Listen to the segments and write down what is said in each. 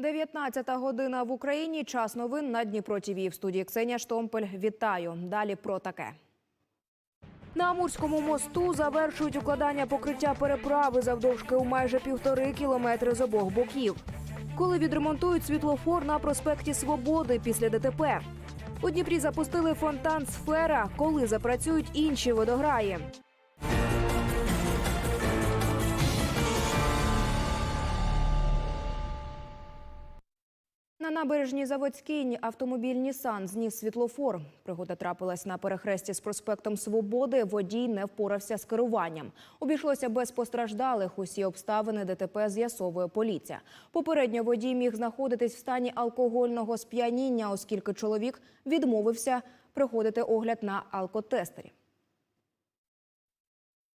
19 година в Україні. Час новин на Дніпро ТІВІ. В студії Ксенія Штомпель. Вітаю. Далі про таке. На Амурському мосту завершують укладання покриття переправи завдовжки у майже півтори кілометри з обох боків. Коли відремонтують світлофор на проспекті Свободи після ДТП. У Дніпрі запустили фонтан Сфера, коли запрацюють інші водограї. На набережній Заводській автомобіль Нісан зніс світлофор. Пригода трапилась на перехресті з проспектом Свободи. Водій не впорався з керуванням. Обійшлося без постраждалих. Усі обставини ДТП з'ясовує поліція. Попередньо водій міг знаходитись в стані алкогольного сп'яніння, оскільки чоловік відмовився проходити огляд на алкотестері.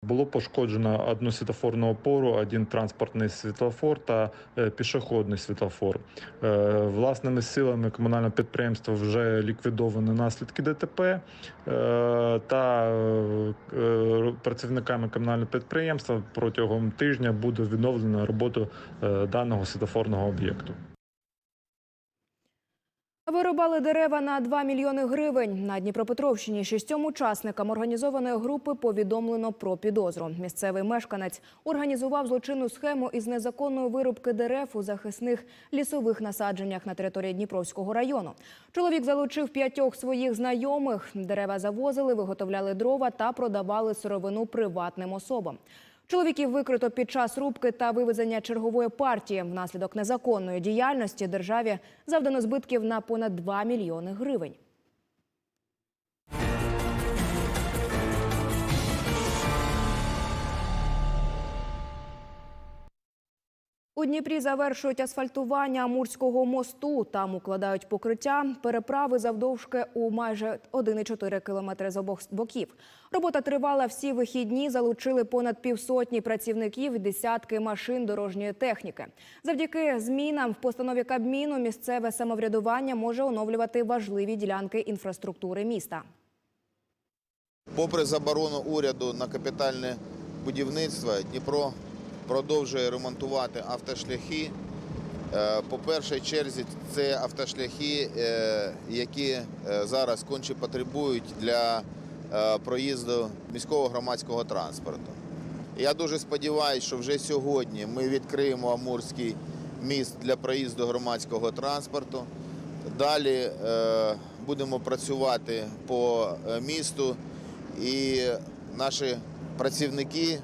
Було пошкоджено одну світлофорну опору, один транспортний світлофор та е, пішохідний світлофор. Е, Власними силами комунального підприємства вже ліквідовані наслідки ДТП е, та працівниками комунального підприємства протягом тижня буде відновлено роботу даного світлофорного об'єкту. Вирубали дерева на 2 мільйони гривень. На Дніпропетровщині шістьом учасникам організованої групи повідомлено про підозру. Місцевий мешканець організував злочинну схему із незаконної вирубки дерев у захисних лісових насадженнях на території Дніпровського району. Чоловік залучив п'ятьох своїх знайомих. Дерева завозили, виготовляли дрова та продавали сировину приватним особам. Чоловіків викрито під час рубки та вивезення чергової партії. Внаслідок незаконної діяльності державі завдано збитків на понад 2 мільйони гривень. У Дніпрі завершують асфальтування Амурського мосту. Там укладають покриття переправи завдовжки у майже 1,4 кілометри з обох боків. Робота тривала всі вихідні. Залучили понад півсотні працівників, десятки машин дорожньої техніки. Завдяки змінам в постанові Кабміну місцеве самоврядування може оновлювати важливі ділянки інфраструктури міста. Попри заборону уряду на капітальне будівництво, Дніпро продовжує ремонтувати автошляхи. Е, По першій черзі це автошляхи, е, які е, зараз конче потребують для проїзду міського громадського транспорту. Я дуже сподіваюся, що вже сьогодні ми відкриємо Амурський міст для проїзду громадського транспорту. Далі будемо працювати по місту, і наші працівники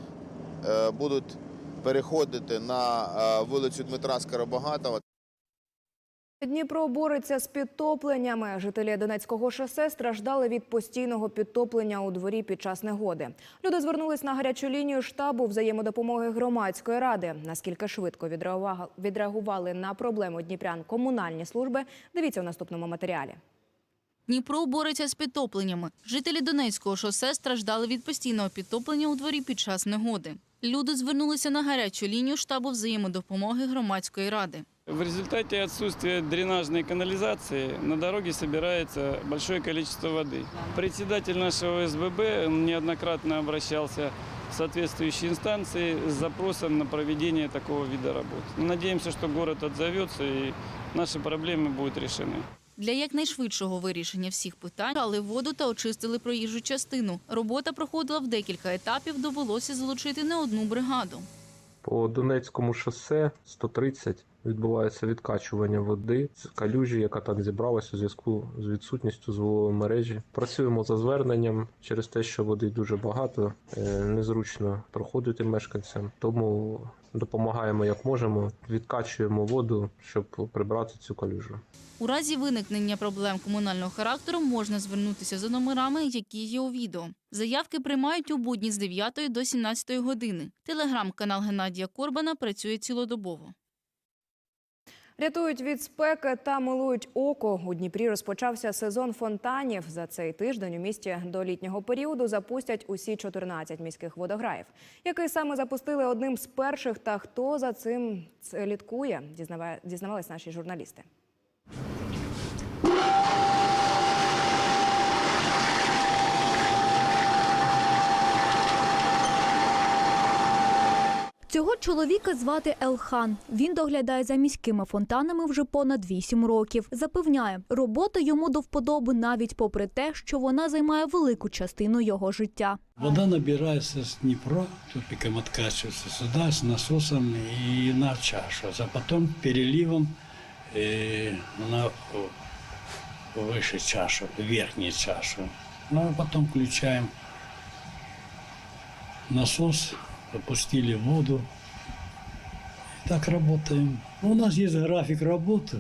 будуть переходити на е, вулицю Дмитра Скоробогатова. Дніпро бореться з підтопленнями. Жителі Донецького шосе страждали від постійного підтоплення у дворі під час негоди. Люди звернулись на гарячу лінію штабу взаємодопомоги громадської ради. Наскільки швидко відреагува- відреагували на проблему дніпрян комунальні служби? Дивіться у наступному матеріалі. Дніпро бореться з підтопленнями. Жителі Донецького шосе страждали від постійного підтоплення у дворі під час негоди. Люди звернулися на гарячу лінію штабу взаємодопомоги громадської ради. В результате отсутствия дренажной канализации на дороге собирается большое количество воды. Председатель нашего СББ неоднократно обращался в соответствующие инстанции с запросом на проведение такого вида работ. Надеемся, что город отзовется и наши проблемы будут решены. Для якнайшвидшого вирішення всіх питань брали воду та очистили проїжджу частину. Робота проходила в декілька етапів, довелося залучити не одну бригаду. По Донецькому шосе 130 відбувається відкачування води з калюжі, яка там зібралася у зв'язку з відсутністю звукової мережі. Працюємо за зверненням через те, що води дуже багато, е, незручно проходити мешканцям. Тому допомагаємо як можемо, відкачуємо воду, щоб прибрати цю калюжу. У разі виникнення проблем комунального характеру можна звернутися за номерами, які є у відео. Заявки приймають у будні з 9 до 17 години. Телеграм-канал Геннадія Корбана працює цілодобово. Рятують від спеки та милують око. У Дніпрі розпочався сезон фонтанів. За цей тиждень у місті до літнього періоду запустять усі 14 міських водограїв, який саме запустили одним з перших. Та хто за цим слідкує, дізнава- дізнавались наші журналісти. Цього чоловіка звати Елхан. Він доглядає за міськими фонтанами вже понад 8 років. Запевняє, робота йому до вподоби навіть попри те, що вона займає велику частину його життя. Вода набирается с Днепра, тупиком откачивается сюда с насосом и на чашу, а потом переливом э, на о, чашу, верхнюю чашу. Ну а потом включаем насос, опустили воду. И так работаем. Ну, У нас есть график работы,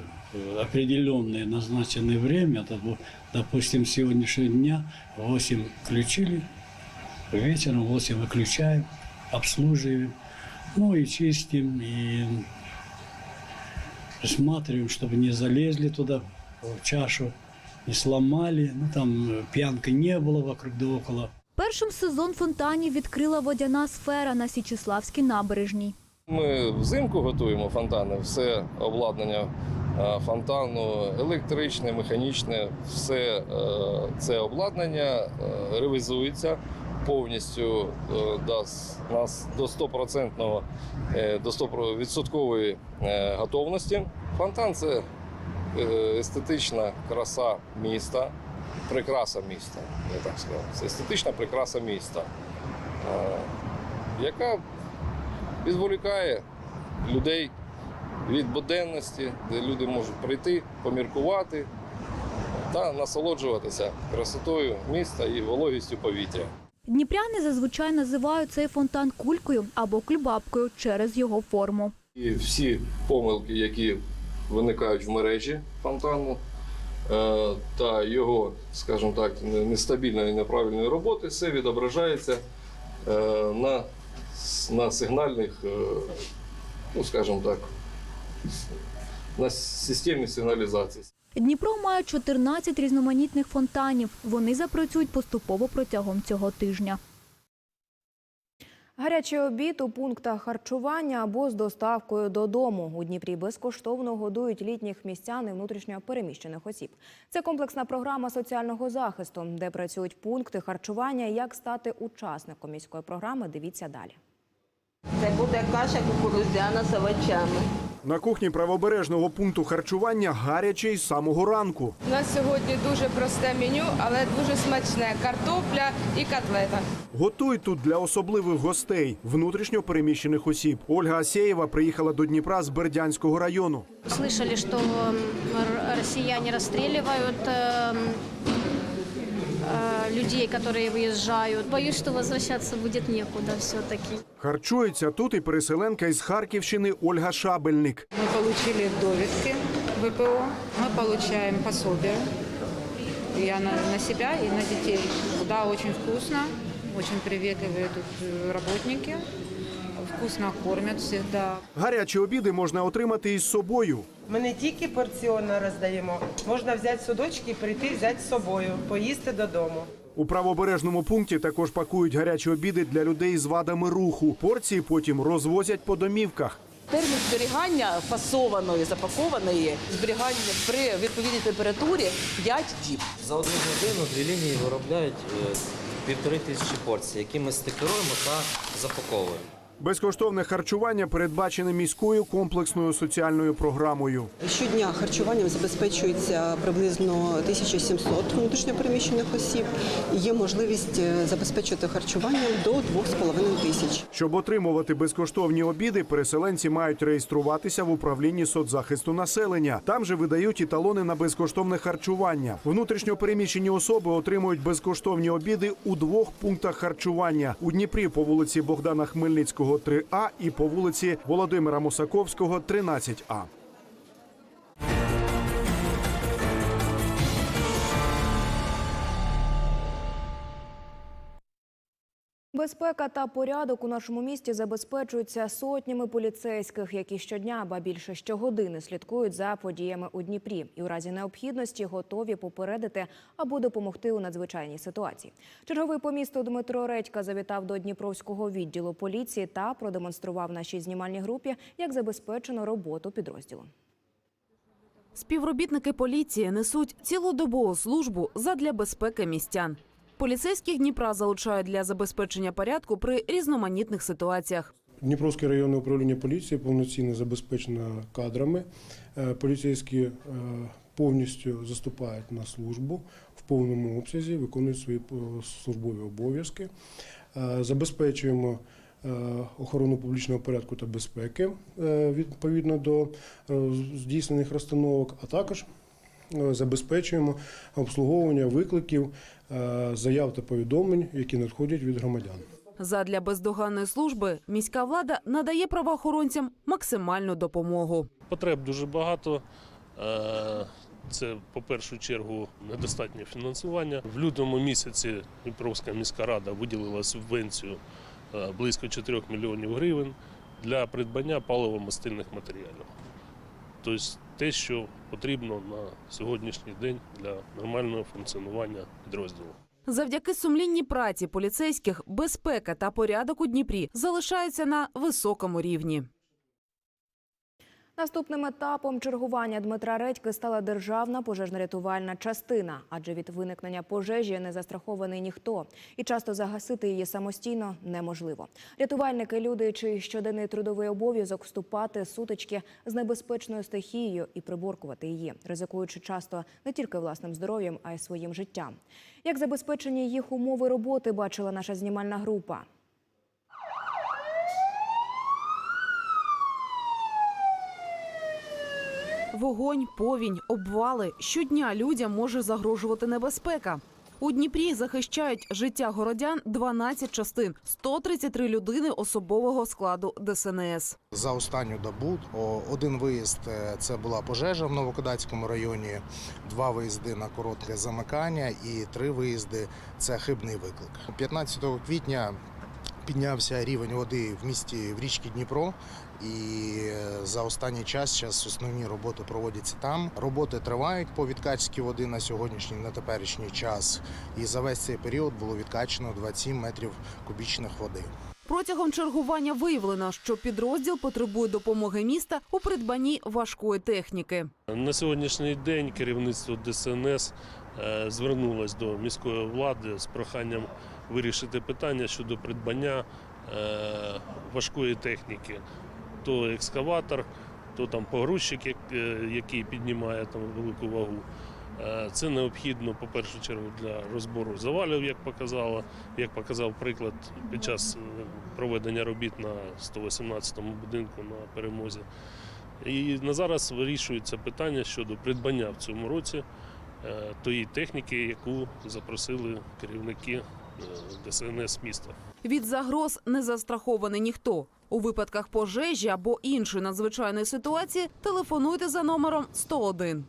определенное назначенное время. Допустим, сегодняшнего дня в 8 включили, вечером в 8 выключаем, обслуживаем, ну и чистим, и присматриваем, чтобы не залезли туда, в чашу, не сломали, ну там э, пьянка не было вокруг да около. Першим сезон фонтанів відкрила водяна сфера на Січеславській набережній. Ми взимку готуємо фонтани, все обладнання е, фонтану, електричне, механічне, все е, це обладнання е, ревізується повністю до, нас до 100%, е, до 100% е, готовності. Фонтан це естетична краса міста, прикраса міста, я так скажу. Це естетична прикраса міста, е, яка відволікає людей від буденності, де люди можуть прийти, поміркувати та насолоджуватися красотою міста і вологістю повітря. Дніпряни зазвичай називають цей фонтан кулькою або кульбабкою через його форму. І всі помилки, які виникають в мережі фонтану, та його, скажімо так, нестабільної і неправильної роботи, все відображається е, на, на сигнальних, е, ну скажімо так, на системі сигналізації. Дніпро має 14 різноманітних фонтанів. Вони запрацюють поступово протягом цього тижня. Гарячий обід у пунктах харчування або з доставкою додому. У Дніпрі безкоштовно годують літніх містян і внутрішньо переміщених осіб. Це комплексна програма соціального захисту, де працюють пункти харчування. Як стати учасником міської програми? Дивіться далі. Це буде каша кукурудзяна з овочами. На кухні правобережного пункту харчування гаряче із самого ранку. У нас сьогодні дуже просте меню, але дуже смачне. Картопля і котлета. Готують тут для особливих гостей, внутрішньо переміщених осіб. Ольга Асєєва приїхала до Дніпра з Бердянського району. Слышали, что м, р- людей, которые выезжают. Боюсь, что возвращаться будет некуда все-таки. Харчується тут і переселенка із Харківщини Ольга Шабельник. Ми отримали довідки ВПО. Ми отримуємо пособие. Я на, на себя и на детей. Да, очень вкусно, очень приветливые тут э, работники. Вкусно кормят всегда. Гарячі обіди можна отримати із собою. Ми не тільки порціонно роздаємо, можна взяти судочки і прийти взяти з собою, поїсти додому. У правобережному пункті також пакують гарячі обіди для людей з вадами руху. Порції потім розвозять по домівках. Термін зберігання фасованої, запакованої зберігання при відповідній температурі 5 діб. За одну годину дві лінії виробляють е, півтори тисячі порцій, які ми стикеруємо та запаковуємо. Безкоштовне харчування передбачене міською комплексною соціальною програмою. Щодня харчуванням забезпечується приблизно 1700 внутрішньопереміщених осіб. Є можливість е, забезпечити харчуванням до 2,5 тисяч. Щоб отримувати безкоштовні обіди, переселенці мають реєструватися в управлінні соцзахисту населення. Там же видають і талони на безкоштовне харчування. Внутрішньо переміщені особи отримують безкоштовні обіди у двох пунктах харчування у Дніпрі по вулиці Богдана Хмельницького, 3А і по вулиці Володимира Мусаковського, 13А. Безпека та порядок у нашому місті забезпечуються сотнями поліцейських, які щодня, ба більше щогодини слідкують за подіями у Дніпрі і у разі необхідності готові попередити або допомогти у надзвичайній ситуації. Черговий по місту Дмитро Редька завітав до Дніпровського відділу поліції та продемонстрував нашій знімальній групі, як забезпечено роботу підрозділу. Співробітники поліції несуть цілодобову службу задля безпеки містян. Поліцейських Дніпра залучають для забезпечення порядку при різноманітних ситуаціях. Дніпровське районне управління поліції повноцінно забезпечено кадрами. Е, Поліцейські е, повністю заступають на службу в повному обсязі, виконують свої е, службові обов'язки. Забезпечуємо охорону публічного порядку та безпеки відповідно до здійснених розстановок, а також забезпечуємо обслуговування викликів, е, заяв та повідомлень, які надходять від громадян. Задля бездоганної служби міська влада надає правоохоронцям максимальну допомогу. Потреб дуже багато. Е, Це, по першу чергу, недостатнє фінансування. В лютому місяці Дніпровська міська рада виділила субвенцію е, близько 4 мільйонів гривень для придбання паливо-мастильних матеріалів. Тобто те, що потрібно на сьогоднішній день для нормального функціонування підрозділу. Завдяки сумлінній праці поліцейських безпека та порядок у Дніпрі залишаються на високому рівні. Наступним етапом чергування Дмитра Редьки стала державна пожежно-рятувальна частина, адже від виникнення пожежі не застрахований ніхто, і часто загасити її самостійно неможливо. Рятувальники люди, чий щоденний трудовий обов'язок вступати сутички з небезпечною стихією і приборкувати її, ризикуючи часто не тільки власним здоров'ям, а й своїм життям. Як забезпечені їх умови роботи, бачила наша знімальна група. Вогонь, повінь, обвали. Щодня людям може загрожувати небезпека. У Дніпрі захищають життя городян 12 частин, 133 людини особового складу ДСНС. За останню добу один виїзд е, це була пожежа в Новокодацькому районі, два виїзди на коротке замикання і три виїзди це хибний виклик. 15 квітня піднявся рівень води в місті в річці Дніпро. І е, за останній час зараз основні роботи проводяться там. Роботи тривають по відкачці води на сьогоднішній на теперішній час. І за весь цей період було відкачено 27 метрів кубічних води. Протягом чергування виявлено, що підрозділ потребує допомоги міста у придбанні важкої техніки. На сьогоднішній день керівництво ДСНС е, звернулось до міської влади з проханням вирішити питання щодо придбання е, важкої техніки. То екскаватор, то там погрузчик, е, який піднімає там велику вагу. Е, Це необхідно, по першу чергу, для розбору завалів, як показало, як показав приклад під час проведення робіт на 118-му будинку на перемозі. І на зараз вирішується питання щодо придбання в цьому році тої техніки, яку запросили керівники ДСНС міста. Від загроз не застрахований ніхто. У випадках пожежі або іншої надзвичайної ситуації телефонуйте за номером 101.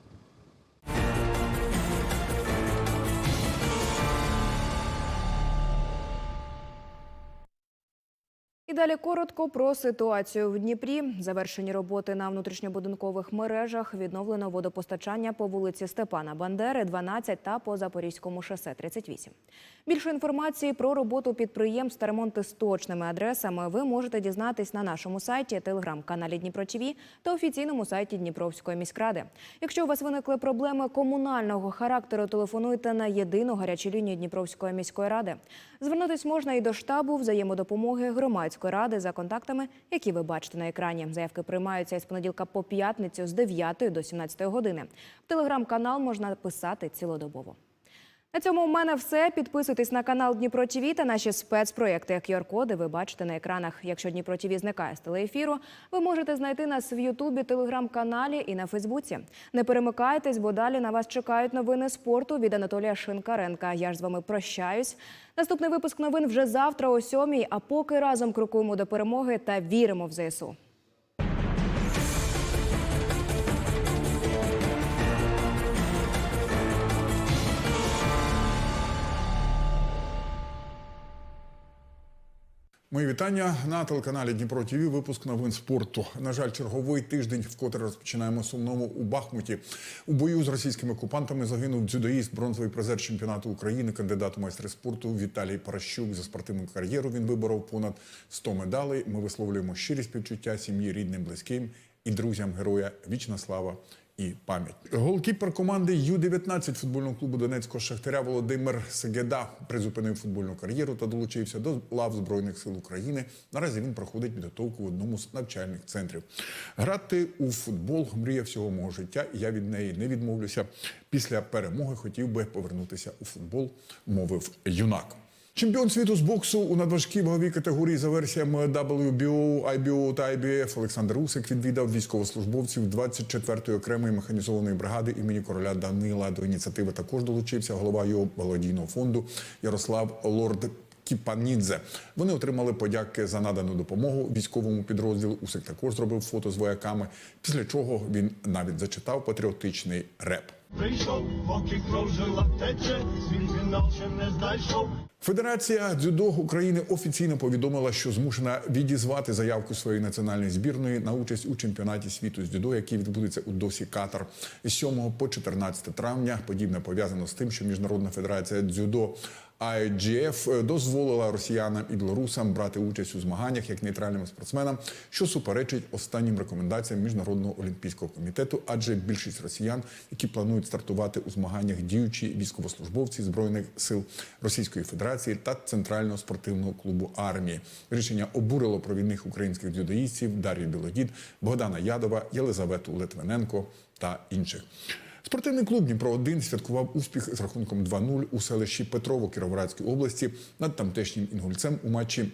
І далі коротко про ситуацію в Дніпрі. Завершені роботи на внутрішньобудинкових мережах, відновлено водопостачання по вулиці Степана Бандери, 12 та по Запорізькому шосе 38. Більше інформації про роботу підприємств та ремонти з точними адресами ви можете дізнатись на нашому сайті, телеграм-каналі Дніпро ТІВІ та офіційному сайті Дніпровської міськради. Якщо у вас виникли проблеми комунального характеру, телефонуйте на єдину гарячу лінію Дніпровської міської ради. Звернутись можна і до штабу взаємодопомоги громадської ради за контактами, які ви бачите на екрані. Заявки приймаються із понеділка по п'ятницю з 9 до 17 години. В телеграм-канал можна писати цілодобово. На цьому у мене все. Підписуйтесь на канал Дніпро ТІВІ та наші спецпроєкти. QR-коди ви бачите на екранах. Якщо Дніпро ТІВІ зникає з телеефіру, ви можете знайти нас в Ютубі, телеграм-каналі і на Фейсбуці. Не перемикайтесь, бо далі на вас чекають новини спорту від Анатолія Шинкаренка. Я ж з вами прощаюсь. Наступний випуск новин вже завтра о сьомій. А поки разом крокуємо до перемоги та віримо в ЗСУ. Мої вітання на телеканалі Дніпро ТВ. Випуск новин спорту. На жаль, черговий тиждень, вкотре розпочинаємо сумному у Бахмуті. У бою з російськими окупантами загинув дзюдоїст, бронзовий призер чемпіонату України, кандидат у майстри спорту Віталій Паращук. За спортивну кар'єру він виборов понад 100 медалей. Ми висловлюємо щирі співчуття сім'ї, рідним, близьким і друзям героя вічна слава і пам'ять. Голкіпер команди Ю-19 футбольного клубу Донецького Шахтаря Володимир Сегеда призупинив футбольну кар'єру та долучився до лав Збройних сил України. Наразі він проходить підготовку в одному з навчальних центрів. Грати у футбол мрія всього мого життя, і я від неї не відмовлюся. Після перемоги хотів би повернутися у футбол, мовив юнак. Чемпіон світу з боксу у надважкій ваговій категорії за версіями WBO, IBO та IBF Олександр Усик відвідав військовослужбовців 24-ї окремої механізованої бригади імені короля Данила. До ініціативи також долучився голова його благодійного фонду Ярослав Лорд. Кіпанідзе. Вони отримали подяки за надану допомогу військовому підрозділу. Усик також зробив фото з вояками, після чого він навіть зачитав патріотичний реп. Прийшов, поки кров жила тече, свій фінал не знайшов. Федерація дзюдо України офіційно повідомила, що змушена відізвати заявку своєї національної збірної на участь у чемпіонаті світу з дзюдо, який відбудеться у Досі Катар з 7 по 14 травня. Подібне пов'язано з тим, що міжнародна федерація дзюдо IGF дозволила росіянам і білорусам брати участь у змаганнях як нейтральним спортсменам, що суперечить останнім рекомендаціям міжнародного олімпійського комітету, адже більшість росіян, які планують стартувати у змаганнях діючі військовослужбовці збройних сил Російської Федерації та Центрального спортивного клубу армії. Рішення обурило провідних українських дзюдоїстів Дар'ю Білодід, Богдана Ядова, Єлизавету Литвиненко та інших. Спортивний клуб Дніпро 1 святкував успіх з рахунком 2-0 у селищі Петрово Кіровоградської області над тамтешнім інгульцем у матчі.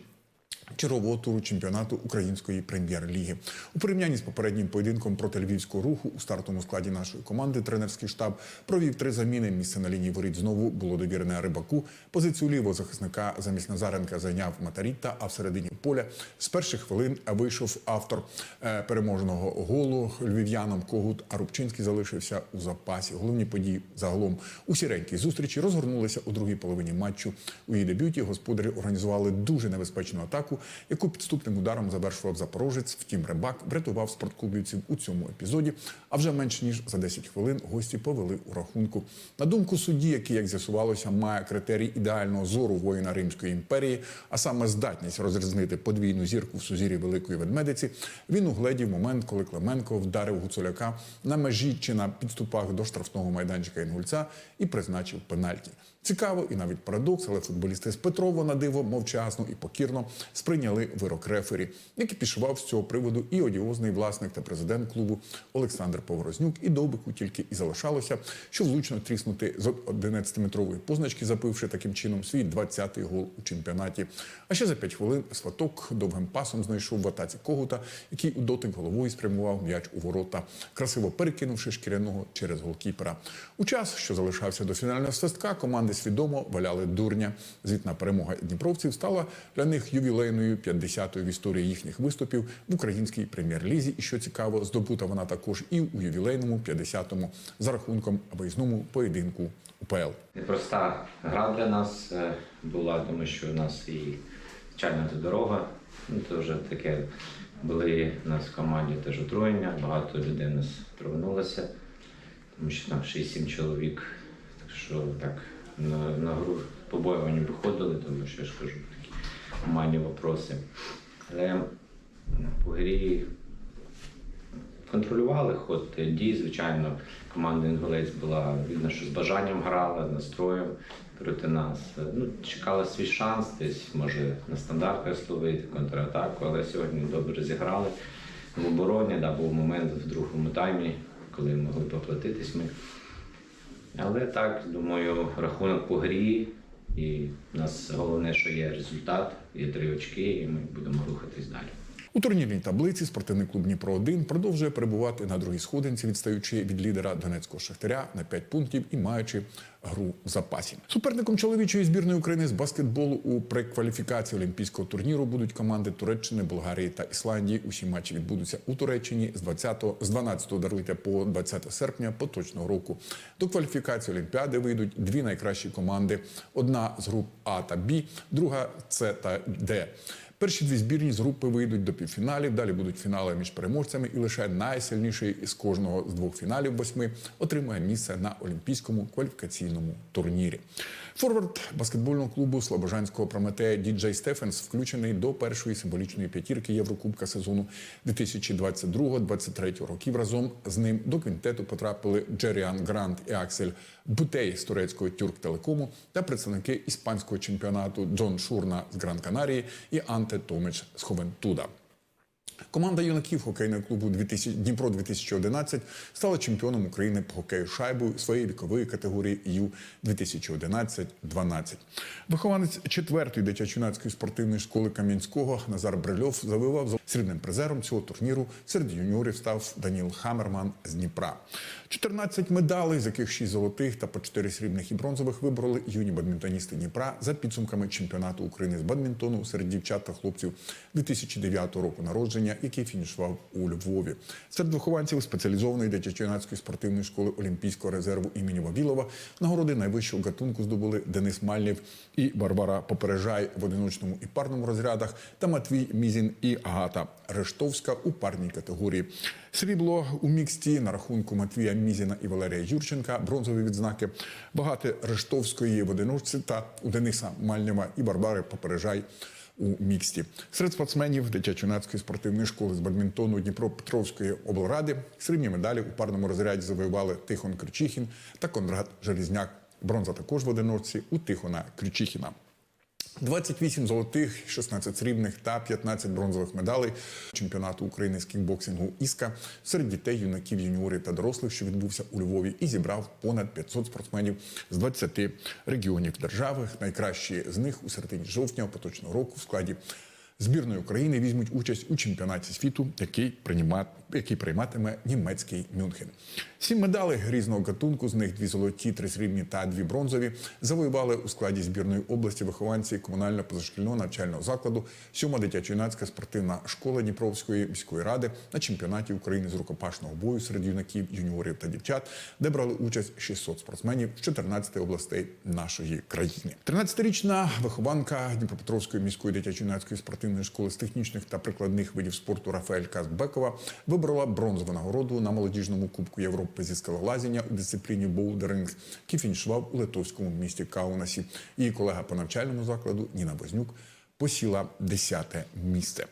Чергового туру чемпіонату української прем'єр-ліги у порівнянні з попереднім поєдинком проти львівського руху у стартовому складі нашої команди тренерський штаб провів три заміни. Місце на лінії воріт знову було довірене рибаку. Позицію лівого захисника замість Назаренка зайняв Матаріта. А всередині поля з перших хвилин вийшов автор е, переможного голу львів'янам Когут. А Рубчинський залишився у запасі. Головні події загалом у сіренькій зустрічі розгорнулися у другій половині матчу. У її дебюті господарі організували дуже небезпечну атаку, яку підступним ударом завершував запорожець. Втім, рибак врятував спортклубівців у цьому епізоді. А вже менш ніж за 10 хвилин гості повели у рахунку. На думку судді, який, як з'ясувалося, має критерій ідеального зору воїна Римської імперії, а саме здатність розрізнити подвійну зірку в сузір'ї Великої ведмедиці, він угледів момент, коли Клименко вдарив Гуцуляка на межі чи на підступах до штрафного майданчика Інгульця і призначив пенальті. Цікаво і навіть парадокс, але футболісти з Петрова на диво мовчасно і покірно сприйняли вирок рефері, який пішував з цього приводу і одіозний власник та президент клубу Олександр Поворознюк. І довбику тільки і залишалося, що влучно тріснути з 11-метрової позначки, запивши таким чином свій 20-й гол у чемпіонаті. А ще за 5 хвилин сваток довгим пасом знайшов в атаці когута, який у дотик головою спрямував м'яч у ворота, красиво перекинувши шкіряного через голкіпера. У час, що залишався до фінального свистка, команди свідомо валяли дурня. Звітна перемога дніпровців стала для них ювілейною 50-ю в історії їхніх виступів в українській прем'єр-лізі. І що цікаво, здобута вона також і у ювілейному 50-му за рахунком виїзному поєдинку УПЛ. Непроста гра для нас е, була, тому що у нас і це дорога. Ну, це вже таке були у нас в команді теж отруєння, багато людей у нас траванулося, тому що там 6-7 чоловік. Так що так на, на гру побоювання виходили, тому що я ж кажу такі командні вопроси. Але по грі контролювали ход дій, звичайно, команда Інголець була видно, що з бажанням грала, настроєм проти нас. Ну, чекала свій шанс, десь може на стандартах словити контратаку, але сьогодні добре зіграли. В обороні да, був момент в другому таймі, коли могли поплатитись ми. Але так, думаю, рахунок по грі, і в нас головне, що є результат, є три очки, і ми будемо рухатись далі. У турнірній таблиці спортивний клуб Дніпро 1 продовжує перебувати на другій сходинці, відстаючи від лідера Донецького Шахтаря на 5 пунктів і маючи гру запасі. Суперником чоловічої збірної України з баскетболу у прекваліфікації олімпійського турніру будуть команди Туреччини, Болгарії та Ісландії. Усі матчі відбудуться у Туреччині з 20 з 12 даруйте по 20 серпня поточного року. До кваліфікації Олімпіади вийдуть дві найкращі команди: одна з груп А та Б, друга С та Д. Перші дві збірні з групи вийдуть до півфіналів. Далі будуть фінали між переможцями, і лише найсильніший із кожного з двох фіналів восьми отримує місце на олімпійському кваліфікаційному турнірі. Форвард баскетбольного клубу Слобожанського Прометея Діджей Стефенс включений до першої символічної п'ятірки Єврокубка сезону 2022-2023 років. Разом з ним до квінтету потрапили Джеріан Грант і Аксель Бутей з турецького Тюрктелекому та представники іспанського чемпіонату Джон Шурна з Гран Канарії і Анте Томич з Ховентуда. Команда юнаків хокейного клубу Дніпро 2011 стала чемпіоном України по хокею шайбою своєї вікової категорії Ю 2011-12. Вихованець четвертої дитячо-юнацької спортивної школи Кам'янського Назар Брильов завоював срібним призером цього турніру. Серед юніорів став Даніл Хамерман з Дніпра. 14 медалей, з яких 6 золотих та по 4 срібних і бронзових вибороли юні бадмінтоністи Дніпра за підсумками чемпіонату України з бадмінтону серед дівчат та хлопців 2009 року народження, який фінішував у Львові. Серед вихованців спеціалізованої дитячо-юнацької спортивної школи Олімпійського резерву імені Вавілова нагороди найвищого гатунку здобули Денис Мальнів і Барбара Попережай в одиночному і парному розрядах та Матвій Мізін і Агата Рештовська у парній категорії. Срібло у міксті на рахунку Матвія Мізіна і Валерія Юрченка, бронзові відзнаки, багати Рештовської в одиночці та у Дениса Мальнєва і Барбари Попережай у міксті. Серед спортсменів дитячо-юнацької спортивної школи з бадмінтону Дніпропетровської облради срібні медалі у парному розряді завоювали Тихон Кричихін та Конрад Желізняк. Бронза також в одиночці у Тихона Кричихіна. 28 золотих, 16 срібних та 15 бронзових медалей чемпіонату України з кікбоксингу Іска серед дітей, юнаків, юніорів та дорослих, що відбувся у Львові, і зібрав понад 500 спортсменів з 20 регіонів держави. Найкращі з них у середині жовтня поточного року в складі збірної України візьмуть участь у чемпіонаті світу, який прийма- який прийматиме німецький Мюнхен. Сім медалей різного гатунку, з них дві золоті, три срібні та дві бронзові, завоювали у складі збірної області вихованці комунального позашкільного навчального закладу, сьома дитячо-юнацька спортивна школа Дніпровської міської ради на чемпіонаті України з рукопашного бою серед юнаків, юніорів та дівчат, де брали участь 600 спортсменів з 14 областей нашої країни. 13-річна вихованка Дніпропетровської міської дитячо-юнацької спортивної школи з технічних та прикладних видів спорту Рафаель Казбекова виборола бронзову нагороду на молодіжному кубку Європи зі скалолазіння у дисципліні боулдеринг, який фінішував у литовському місті Каунасі. Її колега по навчальному закладу Ніна Вознюк посіла 10 місце.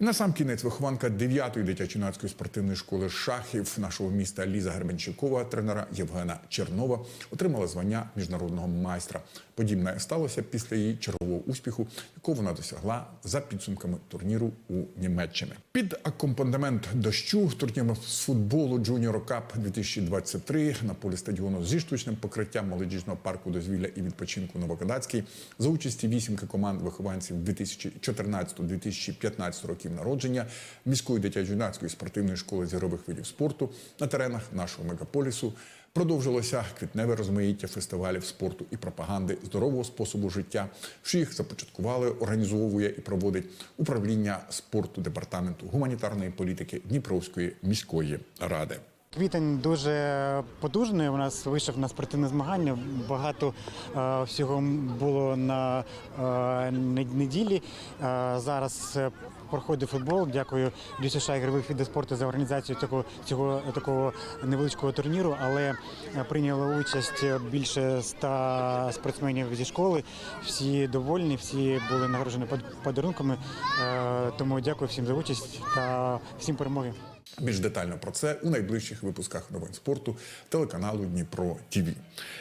І на сам кінець вихованка 9-ї дитячо-юнацької спортивної школи шахів нашого міста Ліза Герменчикова, тренера Євгена Чернова, отримала звання міжнародного майстра. Подібне сталося після її чергового успіху, якого вона досягла за підсумками турніру у Німеччині. Під акомпанемент дощу турнір з футболу Junior Cup 2023 на полі стадіону зі штучним покриттям молодіжного парку дозвілля і відпочинку Новокодацький за участі вісімки команд вихованців 2014-2015 років народження міської дитячо-юнацької спортивної школи зірових видів спорту на теренах нашого мегаполісу. Продовжилося квітневе розмаїття фестивалів спорту і пропаганди здорового способу життя, що їх започаткували, організовує і проводить управління спорту департаменту гуманітарної політики Дніпровської міської ради. Квітень дуже потужний. У нас вийшов на спортивне змагання. Багато е, всього було на е, неділі. Е, зараз е, проходить футбол. Дякую ДЮСШ ігрових видів спорту за організацію цього цього такого невеличкого турніру. Але е, прийняло участь більше ста спортсменів зі школи. Всі довольні, всі були нагороджені подарунками. Е, Тому дякую всім за участь та всім перемоги. Більш детально про це у найближчих випусках новин спорту телеканалу Дніпро ТІВІ.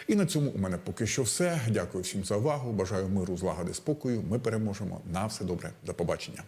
І на цьому у мене поки що все. Дякую всім за увагу. Бажаю миру, злагоди, спокою. Ми переможемо. На все добре. До побачення.